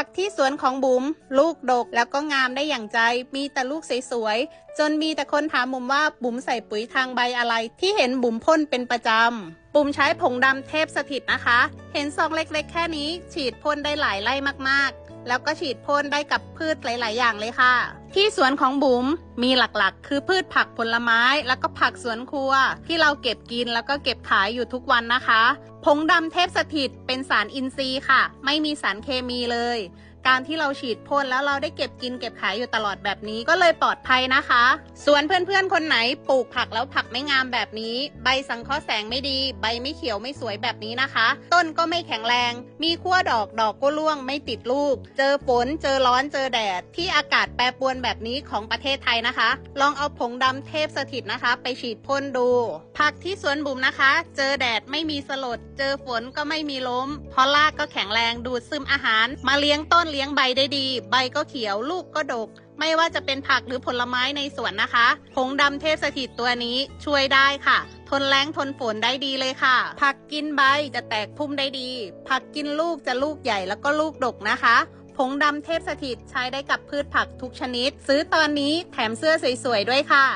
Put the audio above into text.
ผักที่สวนของบุ๋มลูกดกแล้วก็งามได้อย่างใจ มีแต่ลูกสวยๆ จนมีแต่คนถามบุ๋มว่าบุ๋มใส่ปุ๋ยทางใบอะไร ที่เห็นบุ๋มพ่นเป็นประจำบุ๋มใช้ผงดำเทพสถิตนะคะ เห็นซองเล็กๆ แค่นี้ ฉีดพ่นได้หลายไร่มากๆ แล้วก็ฉีดพ่นได้กับพืชหลาย ๆ อย่างเลยค่ะ ที่สวนของบุ๋มมีหลักๆ คือพืชผักผลไม้ แล้วก็ผักสวนครัว ที่เราเก็บกินแล้วก็เก็บขายอยู่ทุกวันนะคะ ผงดำเทพสถิตเป็นสารอินทรีย์ค่ะ ไม่มีสารเคมีเลย การที่เราฉีดพ่นแล้วเราได้เก็บกินเก็บขายอยู่ตลอดแบบนี้ก็เลยปลอดภัยนะคะ ส่วนเพื่อนๆคนไหนปลูกผักแล้วผักไม่งามแบบนี้ ใบสังเคราะห์แสงไม่ดี ใบไม่เขียวไม่สวยแบบนี้นะคะ ต้นก็ไม่แข็งแรง มีขั้วดอกดอกก็ร่วงไม่ติดลูก เจอฝนเจอร้อนเจอแดด ที่อากาศแปรปรวนแบบนี้ของประเทศไทยนะคะ ลองเอาผงดำเทพสถิตนะคะ ไปฉีดพ่นดู ผักที่สวนบุ๋มนะคะ เจอแดดไม่มีสลด เจอฝนก็ไม่มีล้ม เพราะรากก็แข็งแรงดูดซึมอาหาร มาเลี้ยงต้นเลี้ยงใบได้ดี ใบก็เขียวลูกก็ดก ไม่ว่าจะเป็นผักหรือผลไม้ในสวนนะคะผงดำเทพสถิตตัวนี้ช่วยได้ค่ะ ทนแรงทนฝนได้ดีเลยค่ะ ผักกินใบจะแตกพุ่มได้ดี ผักกินลูกจะลูกใหญ่แล้วก็ลูกดกนะคะผงดำเทพสถิตใช้ได้กับพืชผักทุกชนิด ซื้อตอนนี้แถมเสื้อสวยๆด้วยค่ะ